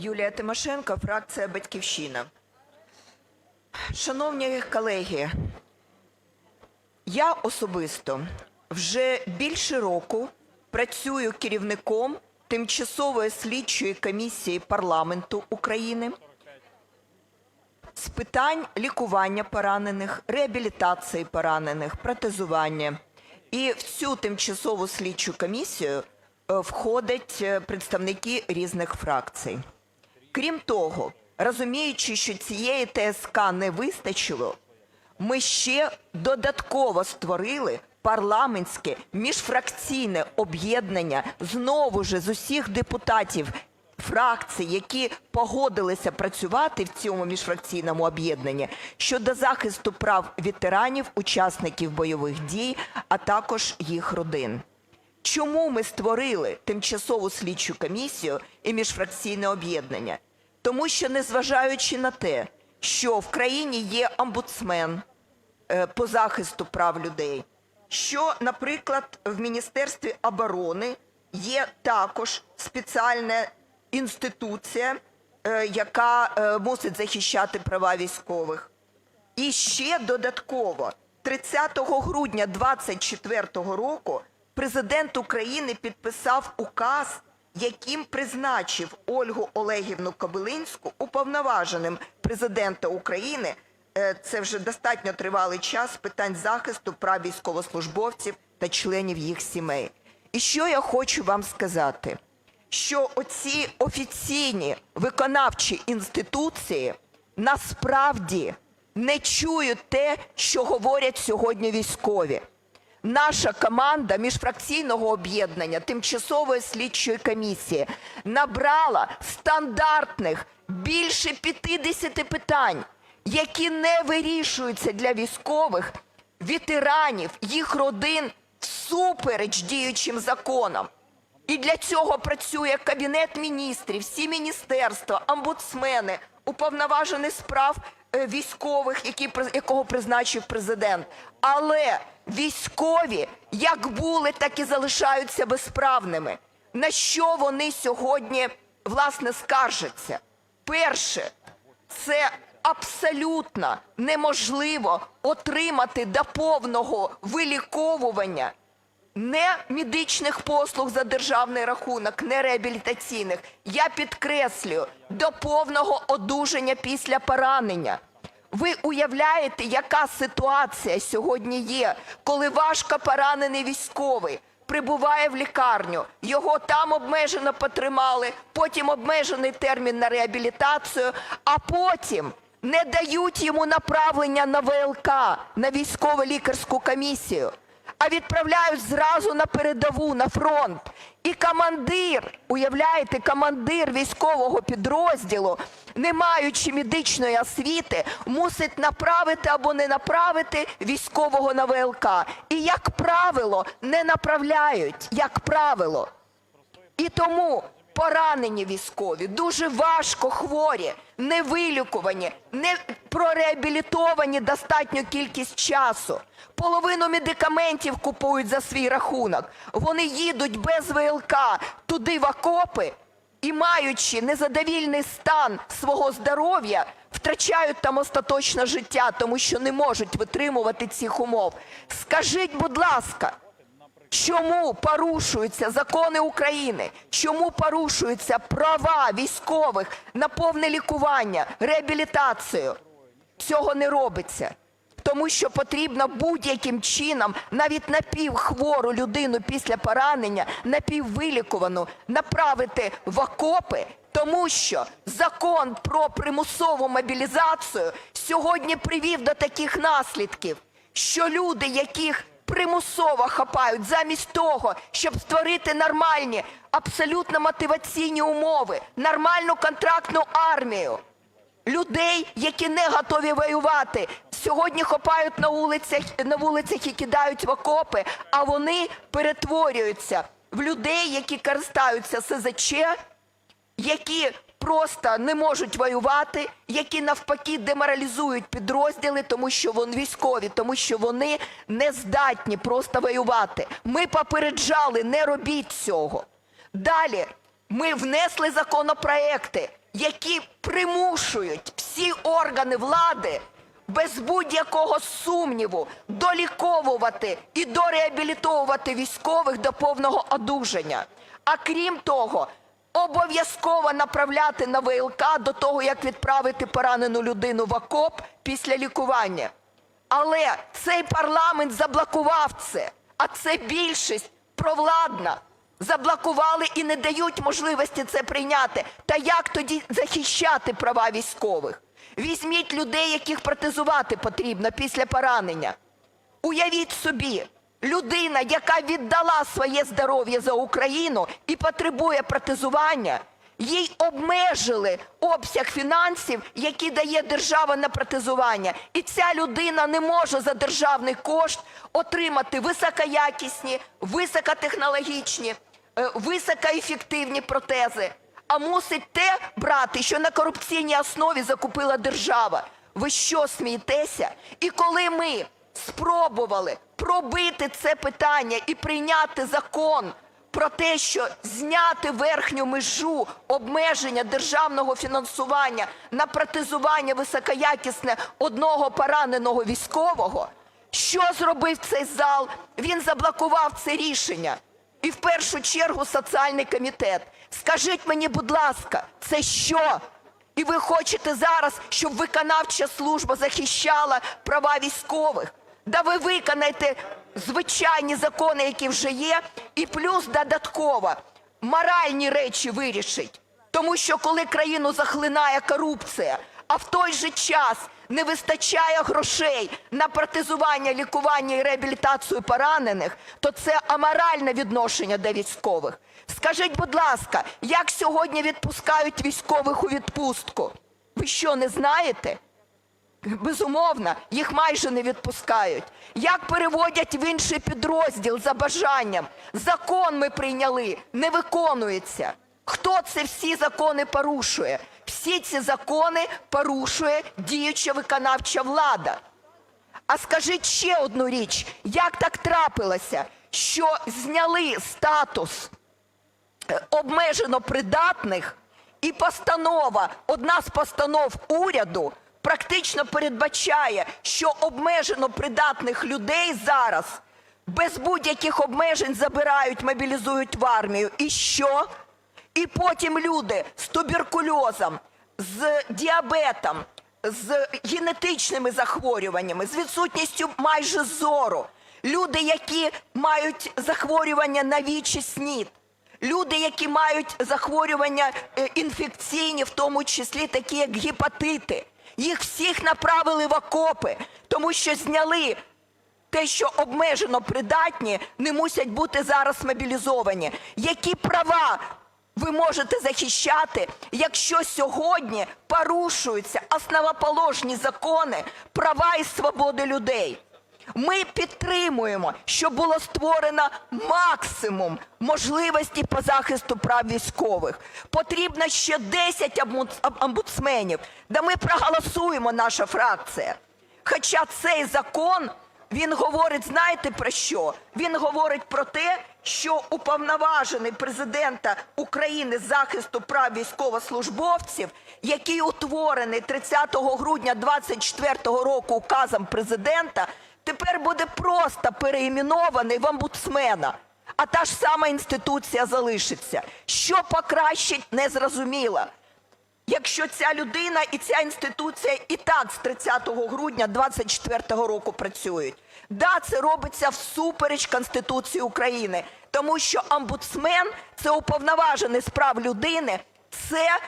Юлія Тимошенко, фракція "Батьківщина". Шановні колеги, я особисто вже більше року працюю керівником Тимчасової слідчої комісії парламенту України з питань лікування поранених, реабілітації поранених, протезування. І в цю тимчасову слідчу комісію е, входять е, представники різних фракцій. Крім того, розуміючи, що цієї ТСК не вистачило, ми ще додатково створили парламентське міжфракційне об'єднання знову ж з усіх депутатів фракцій, які погодилися працювати в цьому міжфракційному об'єднанні щодо захисту прав ветеранів, учасників бойових дій, а також їх родин. Чому ми створили тимчасову слідчу комісію і міжфракційне об'єднання? Тому що, незважаючи на те, що в країні є омбудсмен е, по захисту прав людей, що, наприклад, в Міністерстві оборони є також спеціальна інституція, е, яка е, мусить захищати права військових. І ще додатково 30 грудня 2024 року президент України підписав указ, яким призначив Ольгу Олегівну Кобилинську уповноваженим президента України. е, Це вже достатньо тривалий час питань захисту прав військовослужбовців та членів їх сімей. І що я хочу вам сказати? Що оці офіційні виконавчі інституції насправді не чують те, що говорять сьогодні військові. Наша команда міжфракційного об'єднання тимчасової слідчої комісії набрала стандартних більше 50 питань, які не вирішуються для військових, ветеранів, їх родин всупереч діючим законам. І для цього працює Кабінет міністрів, всі міністерства, омбудсмени, уповноважений з прав е, військових, які, якого призначив президент. Але військові як були, так і залишаються безправними. На що вони сьогодні, власне, скаржаться? Перше, це абсолютно неможливо отримати до повного виліковування не медичних послуг за державний рахунок, не реабілітаційних. Я підкреслюю, до повного одужання після поранення. Ви уявляєте, яка ситуація сьогодні є, коли важко поранений військовий прибуває в лікарню, його там обмежено потримали, потім обмежений термін на реабілітацію, а потім не дають йому направлення на ВЛК, на військово-лікарську комісію а відправляють зразу на передову, на фронт. І командир, уявляєте, командир військового підрозділу, не маючи медичної освіти, мусить направити або не направити військового на ВЛК. І, як правило, не направляють, як правило. І тому поранені військові, дуже важко хворі, не вилікувані, не прореабілітовані достатню кількість часу. Половину медикаментів купують за свій рахунок. Вони їдуть без ВЛК туди в окопи і, маючи незадовільний стан свого здоров'я, втрачають там остаточно життя, тому що не можуть витримувати цих умов. Скажіть, будь ласка, Чому порушуються закони України? Чому порушуються права військових на повне лікування, реабілітацію? Цього не робиться. Тому що потрібно будь-яким чином навіть напівхвору людину після поранення, напіввилікувану, направити в окопи, тому що закон про примусову мобілізацію сьогодні привів до таких наслідків, що люди, яких примусово хапають замість того, щоб створити нормальні, абсолютно мотиваційні умови, нормальну контрактну армію. Людей, які не готові воювати, сьогодні хапають на вулицях, на вулицях і кидають в окопи, а вони перетворюються в людей, які користаються СЗЧ, які просто не можуть воювати, які навпаки деморалізують підрозділи, тому що вони військові, тому що вони не здатні просто воювати. Ми попереджали, не робіть цього. Далі Ми внесли законопроекти, які примушують всі органи влади без будь-якого сумніву доліковувати і дореабілітовувати військових до повного одужання. А крім того, обов'язково направляти на ВЛК до того, як відправити поранену людину в окоп після лікування. Але цей парламент заблокував це, а це більшість провладна. Заблокували і не дають можливості це прийняти. Та як тоді захищати права військових? Візьміть людей, яких протезувати потрібно після поранення. Уявіть собі, людина, яка віддала своє здоров'я за Україну і потребує протезування, їй обмежили обсяг фінансів, які дає держава на протезування. І ця людина не може за державний кошт отримати високоякісні, високотехнологічні, е, високоефективні протези, а мусить те брати, що на корупційній основі закупила держава. Ви що смієтеся? І коли ми спробували пробити це питання і прийняти закон про те, що зняти верхню межу обмеження державного фінансування на протезування високоякісне одного пораненого військового, що зробив цей зал? Він заблокував це рішення. І в першу чергу соціальний комітет. Скажіть мені, будь ласка, це що? І ви хочете зараз, щоб виконавча служба захищала права військових? Да ви виконайте звичайні закони, які вже є, і плюс додатково моральні речі вирішить. Тому що коли країну захлинає корупція, а в той же час не вистачає грошей на протезування, лікування і реабілітацію поранених, то це аморальне відношення до військових. Скажіть, будь ласка, як сьогодні відпускають військових у відпустку? Ви що, не знаєте? Безумовно, їх майже не відпускають. Як переводять в інший підрозділ за бажанням? Закон ми прийняли, не виконується. Хто це всі закони порушує? Всі ці закони порушує діюча виконавча влада. А скажіть ще одну річ, як так трапилося, що зняли статус е, обмежено придатних і постанова, одна з постанов уряду практично передбачає, що обмежено придатних людей зараз без будь-яких обмежень забирають, мобілізують в армію. І що? І потім люди з туберкульозом, з діабетом, з генетичними захворюваннями, з відсутністю майже зору, люди, які мають захворювання на вічі снід, люди, які мають захворювання е, інфекційні, в тому числі такі, як гепатити, їх всіх направили в окопи, тому що зняли те, що обмежено придатні, не мусять бути зараз мобілізовані. Які права ви можете захищати, якщо сьогодні порушуються основоположні закони, права і свободи людей? Ми підтримуємо, що було створено максимум можливостей по захисту прав військових. Потрібно ще 10 омбудс- омбудсменів. Да ми проголосуємо, наша фракція. Хоча цей закон, він говорить, знаєте про що? Він говорить про те, що уповноважений президента України з захисту прав військовослужбовців, який утворений 30 грудня 2024 року указом президента, тепер буде просто переіменований в омбудсмена. А та ж сама інституція залишиться. Що покращить, незрозуміло. Якщо ця людина і ця інституція і так з 30 грудня 2024 року працюють. Да, це робиться всупереч Конституції України, тому що омбудсмен – це уповноважений з прав людини, це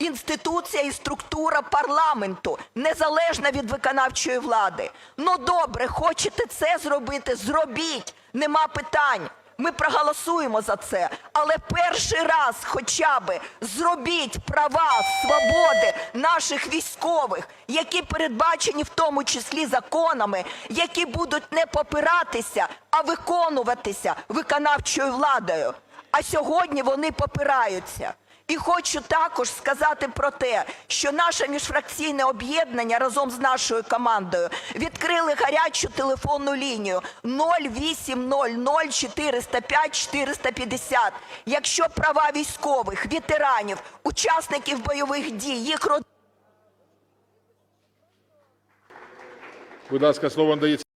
інституція і структура парламенту, незалежна від виконавчої влади. Ну добре, хочете це зробити, зробіть, нема питань. Ми проголосуємо за це, але перший раз хоча б зробіть права, свободи наших військових, які передбачені в тому числі законами, які будуть не попиратися, а виконуватися виконавчою владою. А сьогодні вони попираються. І хочу також сказати про те, що наше міжфракційне об'єднання разом з нашою командою відкрили гарячу телефонну лінію 0800 405 450. Якщо права військових, ветеранів, учасників бойових дій, їх родин Будь ласка, слово надається